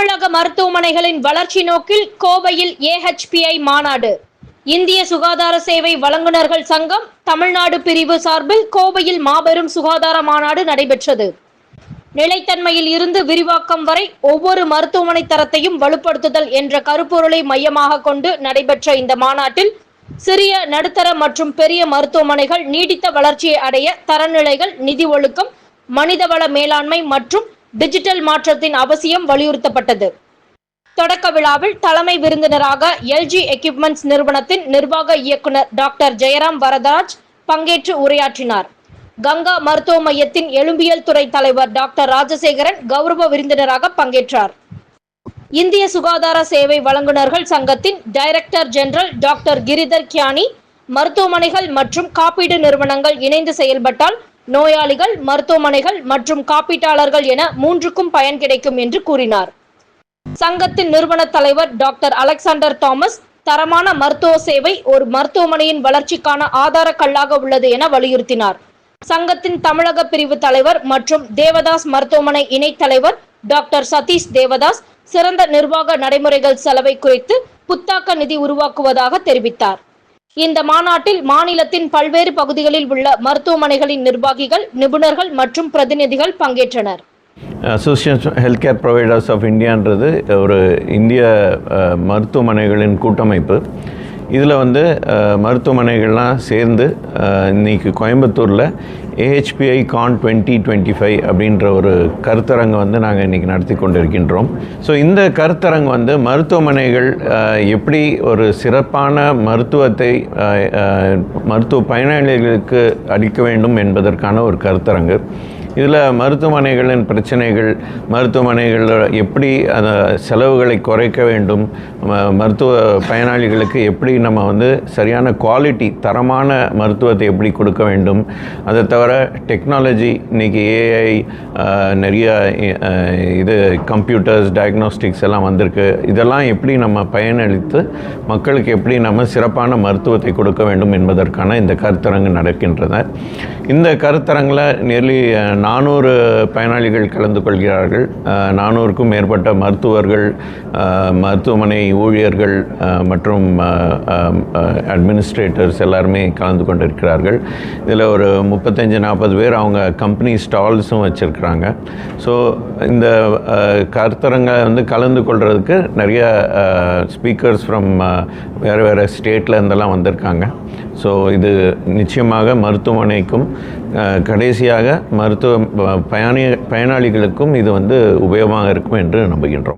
தமிழக மருத்துவமனைகளின் வளர்ச்சி நோக்கில் கோவையில் ஏஹெச்பிஐ மாநாடு. இந்திய சுகாதார சேவை வழங்குநர்கள் சங்கம் தமிழ்நாடு பிரிவு சார்பில் கோவையில் மாபெரும் சுகாதார மாநாடு நடைபெற்றது. நிலைத்தன்மையில் இருந்து விரிவாக்கம் வரை ஒவ்வொரு மருத்துவமனை தரத்தையும் வலுப்படுத்துதல் என்ற கருப்பொருளை மையமாக கொண்டு நடைபெற்ற இந்த மாநாட்டில் சிறிய நடுத்தர மற்றும் பெரிய மருத்துவமனைகள் நீடித்த வளர்ச்சியை அடைய தரநிலைகள் நிதி ஒழுக்கம் மனிதவள மேலாண்மை மற்றும் டிஜிட்டல் மாற்றத்தின் அவசியம் வலியுறுத்தப்பட்டது. தொடக்க விழாவில் தலைமை விருந்தினராக எல்ஜி எக்யூப்மெண்ட்ஸ் நிறுவனத்தின் நிர்வாக இயக்குனர் டாக்டர் ஜெயராம் வரதராஜ் பங்கேற்று உரையாற்றினார். கங்கா மருத்துவ மையத்தின் எலும்பியல் துறை தலைவர் டாக்டர் ராஜசேகரன் கௌரவ விருந்தினராக பங்கேற்றார். இந்திய சுகாதார சேவை வழங்குநர்கள் சங்கத்தின் director general doctor Giridhar Gyani மருத்துவமனைகள் மற்றும் காப்பீடு நிறுவனங்கள் இணைந்து செயல்பட்டால் நோயாளிகள் மருத்துவமனைகள் மற்றும் காப்பீட்டாளர்கள் என மூன்றுக்கும் பயன் கிடைக்கும் என்று கூறினார். சங்கத்தின் நிறுவன தலைவர் டாக்டர் அலெக்சாண்டர் தாமஸ் தரமான மருத்துவ சேவை ஒரு மருத்துவமனையின் வளர்ச்சிக்கான ஆதார கல்லாக உள்ளது என வலியுறுத்தினார். சங்கத்தின் தமிழக பிரிவு தலைவர் மற்றும் தேவதாஸ் மருத்துவமனை இணைத் தலைவர் டாக்டர் சதீஷ் தேவதாஸ் சிறந்த நிர்வாக நடைமுறைகள் செலவை குறித்து புத்தாக்க நிதி உருவாக்குவதாக தெரிவித்தார். இந்த மாநாட்டில் மாநிலத்தின் பல்வேறு பகுதிகளில் உள்ள மருத்துவமனைகளின் நிர்வாகிகள் நிபுணர்கள் மற்றும் பிரதிநிதிகள் பங்கேற்றனர். Association health care providers of இந்தியான்றது ஒரு இந்திய அஹ், மருத்துவமனைகளின் கூட்டமைப்பு. இதில் வந்து மருத்துவமனைகள்லாம் சேர்ந்து இன்றைக்கி இன்னைக்கு கோயம்புத்தூரில் AHPI con twenty twenty five அப்படின்ற ஒரு கருத்தரங்கு வந்து நாங்கள் இன்றைக்கி நடத்தி கொண்டு இருக்கின்றோம் ஸோ இந்த கருத்தரங்கு வந்து மருத்துவமனைகள் எப்படி ஒரு சிறப்பான மருத்துவத்தை மருத்துவ பயனாளிகளுக்கு அளிக்க வேண்டும் என்பதற்கான ஒரு கருத்தரங்கு. இதில் மருத்துவமனைகளின் பிரச்சனைகள் மருத்துவமனைகளில் எப்படி அந்த செலவுகளை குறைக்க வேண்டும் ம- மருத்துவ பயனாளிகளுக்கு எப்படி நம்ம வந்து சரியான குவாலிட்டி தரமான மருத்துவத்தை எப்படி கொடுக்க வேண்டும். அதை தவிர டெக்னாலஜி இன்றைக்கி ஏஐ நிறைய இது கம்ப்யூட்டர்ஸ் டயக்னோஸ்டிக்ஸ் எல்லாம் வந்திருக்கு. இதெல்லாம் எப்படி நம்ம பயனளித்து மக்களுக்கு எப்படி நம்ம சிறப்பான மருத்துவத்தை கொடுக்க வேண்டும் என்பதற்கான இந்த கருத்தரங்கு நடக்கின்றன. இந்த கருத்தரங்கில் நெர்லி நானூறு பயனாளிகள் கலந்து கொள்கிறார்கள். நானூறுக்கும் மேற்பட்ட மருத்துவர்கள் மருத்துவமனை ஊழியர்கள் மற்றும் அட்மினிஸ்ட்ரேட்டர்ஸ் எல்லாருமே கலந்து கொண்டிருக்கிறார்கள். இதில் ஒரு முப்பத்தஞ்சு நாற்பது பேர் அவங்க கம்பெனி ஸ்டால்ஸும் வச்சுருக்கிறாங்க. ஸோ இந்த கருத்தரங்க வந்து கலந்து கொள்கிறதுக்கு நிறைய ஸ்பீக்கர்ஸ் ஃப்ரம் வேறு வேறு ஸ்டேட்டில் இருந்தெல்லாம் வந்திருக்காங்க. ஸோ இது நிச்சயமாக மருத்துவமனைக்கும் கடைசியாக மருத்துவ பயணி பயனாளிகளுக்கும் இது வந்து உபயோகமாக இருக்கும் என்று நம்புகின்றோம்.